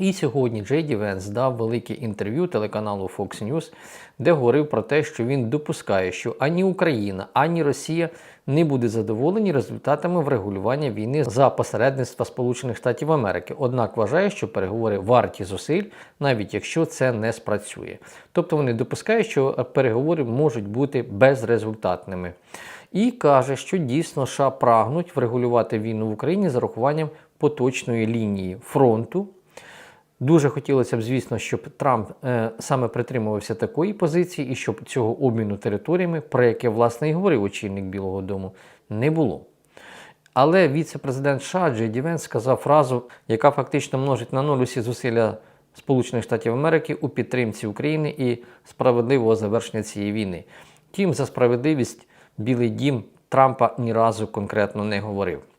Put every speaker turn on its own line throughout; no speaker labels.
І сьогодні Джей Ді Венс дав велике інтерв'ю телеканалу Fox News, де говорив про те, що він допускає, що ані Україна, ані Росія не буде задоволені результатами врегулювання війни за посередництва Сполучених Штатів Америки. Однак вважає, що переговори варті зусиль, навіть якщо це не спрацює. Тобто вони допускають, що переговори можуть бути безрезультатними. І каже, що дійсно США прагнуть врегулювати війну в Україні з урахуванням поточної лінії фронту. Дуже хотілося б, звісно, щоб Трамп е, саме притримувався такої позиції і щоб цього обміну територіями, про яке власне і говорив очільник Білого Дому, не було. Але віце-президент США Джей Ді Венс сказав фразу, яка фактично множить на нуль усі зусилля Сполучених Штатів Америки у підтримці України і справедливого завершення цієї війни. Тім за справедливість Білий Дім Трампа ні разу конкретно не говорив.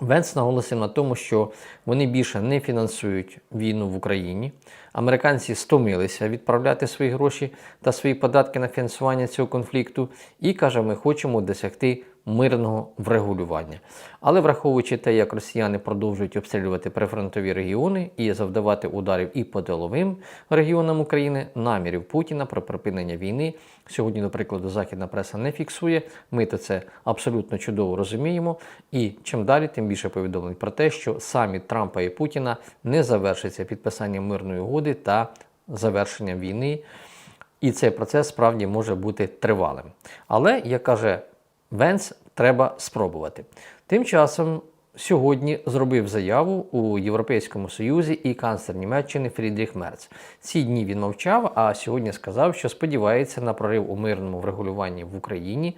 Венс наголосив на тому, що вони більше не фінансують війну в Україні. Американці стомилися відправляти свої гроші та свої податки на фінансування цього конфлікту, і каже, ми хочемо досягти мирного врегулювання. Але враховуючи те, як росіяни продовжують обстрілювати прифронтові регіони і завдавати ударів і по тиловим регіонам України, намірів Путіна про припинення війни сьогодні, до прикладу, західна преса не фіксує. Ми то це абсолютно чудово розуміємо. І чим далі, тим більше повідомлень про те, що саміт Трампа і Путіна не завершиться підписанням мирної угоди та завершенням війни. І цей процес справді може бути тривалим. Але, як каже Венс, треба спробувати. Тим часом сьогодні зробив заяву у Європейському Союзі і канцлер Німеччини Фрідріх Мерц. Ці дні він мовчав, а сьогодні сказав, що сподівається на прорив у мирному врегулюванні в Україні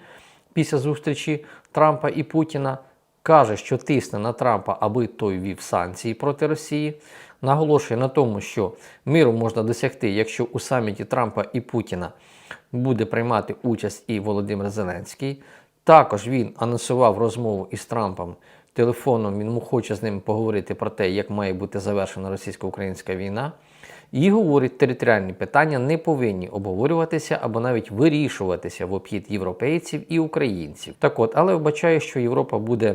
після зустрічі Трампа і Путіна. Каже, що тисне на Трампа, аби той вів санкції проти Росії. Наголошує на тому, що миру можна досягти, якщо у саміті Трампа і Путіна буде приймати участь і Володимир Зеленський. Також він анонсував розмову із Трампом телефоном. Він хоче з ним поговорити про те, як має бути завершена російсько-українська війна. І говорить, територіальні питання не повинні обговорюватися або навіть вирішуватися в обхід європейців і українців. Так от, але вбачає, що Європа буде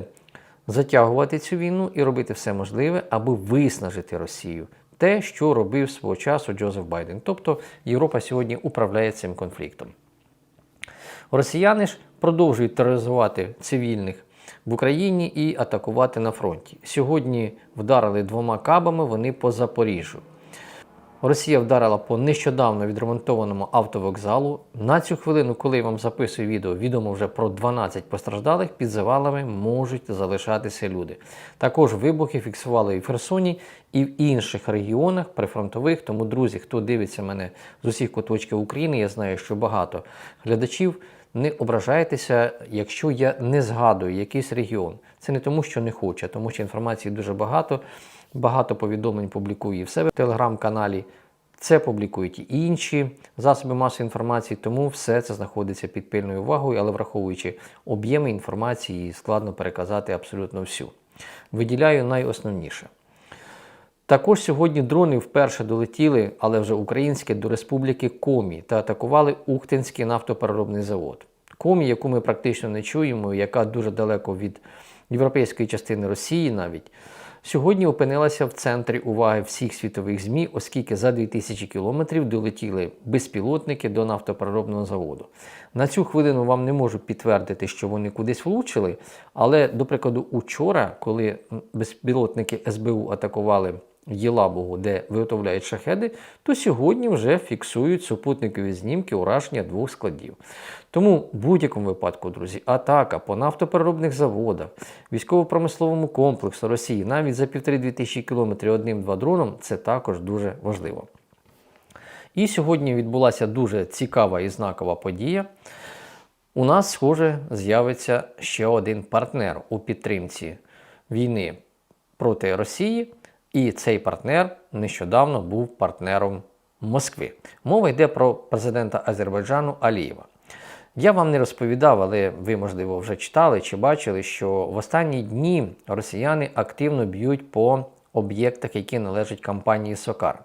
затягувати цю війну і робити все можливе, аби виснажити Росію. Те, що робив свого часу Джозеф Байден. Тобто Європа сьогодні управляє цим конфліктом. Росіяни ж продовжують тероризувати цивільних в Україні і атакувати на фронті. Сьогодні вдарили двома кабами вони по Запоріжжю. Росія вдарила по нещодавно відремонтованому автовокзалу. На цю хвилину, коли я вам записую відео, відомо вже про 12 постраждалих, під завалами можуть залишатися люди. Також вибухи фіксували і в Херсоні, і в інших регіонах прифронтових. Тому, друзі, хто дивиться мене з усіх куточків України, я знаю, що багато глядачів. Не ображайтеся, якщо я не згадую якийсь регіон. Це не тому, що не хочу, а тому що інформації дуже багато. Багато повідомлень публікую і в себе в телеграм-каналі. Це публікують і інші засоби масової інформації, тому все це знаходиться під пильною увагою, але враховуючи об'єми інформації, складно переказати абсолютно всю. Виділяю найосновніше. Також сьогодні дрони вперше долетіли, але вже українські, до Республіки Комі та атакували Ухтинський нафтопереробний завод. Комі, яку ми практично не чуємо, яка дуже далеко від європейської частини Росії навіть сьогодні опинилася в центрі уваги всіх світових ЗМІ, оскільки за 2000 кілометрів долетіли безпілотники до нафтопереробного заводу. На цю хвилину вам не можу підтвердити, що вони кудись влучили, але, до прикладу, учора, коли безпілотники СБУ атакували Єлабугу, де виготовляють шахеди, то сьогодні вже фіксують супутникові знімки ураження двох складів. Тому в будь-якому випадку, друзі, атака по нафтопереробних заводах, військово-промисловому комплексу Росії навіть за півтори-дві тисячі кілометрів одним-два дроном це також дуже важливо. І сьогодні відбулася дуже цікава і знакова подія. У нас, схоже, з'явиться ще один партнер у підтримці війни проти Росії. І цей партнер нещодавно був партнером Москви. Мова йде про президента Азербайджану Алієва. Я вам не розповідав, але ви, можливо, вже читали чи бачили, що в останні дні росіяни активно б'ють по об'єктах, які належать компанії Сокар.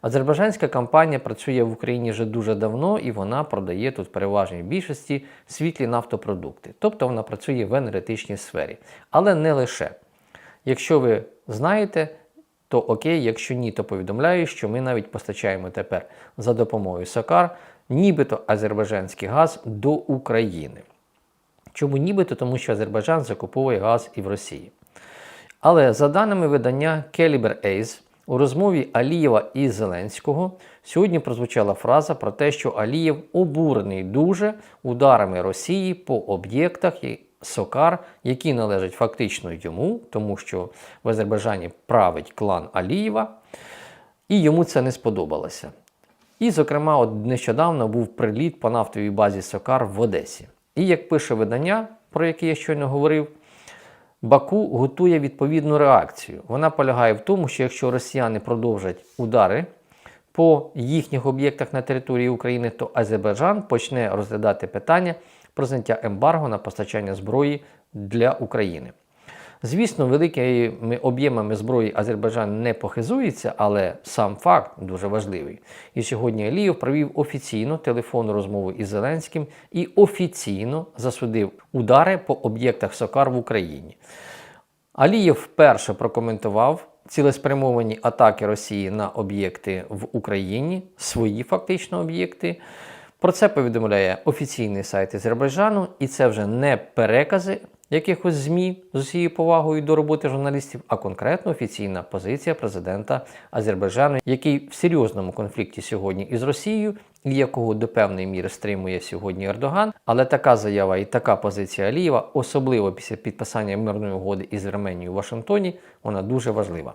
Азербайджанська компанія працює в Україні вже дуже давно і вона продає тут в переважній більшості світлі нафтопродукти. Тобто вона працює в енергетичній сфері. Але не лише. Якщо ви знаєте, то окей, якщо ні, то повідомляю, що ми навіть постачаємо тепер за допомогою Сокар, нібито азербайджанський газ до України. Чому нібито? Тому що Азербайджан закуповує газ і в Росії. Але за даними видання Caliber Ace, у розмові Алієва і Зеленського сьогодні прозвучала фраза про те, що Алієв обурений дуже ударами Росії по об'єктах Сокар, які належать фактично йому, тому що в Азербайджані править клан Алієва, і йому це не сподобалося. І, зокрема, от нещодавно був приліт по нафтовій базі Сокар в Одесі. І як пише видання, про яке я щойно говорив, Баку готує відповідну реакцію. Вона полягає в тому, що якщо росіяни продовжать удари по їхніх об'єктах на території України, то Азербайджан почне розглядати питання про зняття ембарго на постачання зброї для України. Звісно, великими об'ємами зброї Азербайджан не похизується, але сам факт дуже важливий. І сьогодні Алієв провів офіційну телефонну розмову із Зеленським і офіційно засудив удари по об'єктах Сокар в Україні. Алієв вперше прокоментував цілеспрямовані атаки Росії на об'єкти в Україні, свої фактично об'єкти. Про це повідомляє офіційний сайт Азербайджану, і це вже не перекази якихось ЗМІ з усією повагою до роботи журналістів, а конкретно офіційна позиція президента Азербайджану, який в серйозному конфлікті сьогодні із Росією, і якого до певної міри стримує сьогодні Ердоган. Але така заява і така позиція Алієва, особливо після підписання мирної угоди із Арменією у Вашингтоні, вона дуже важлива.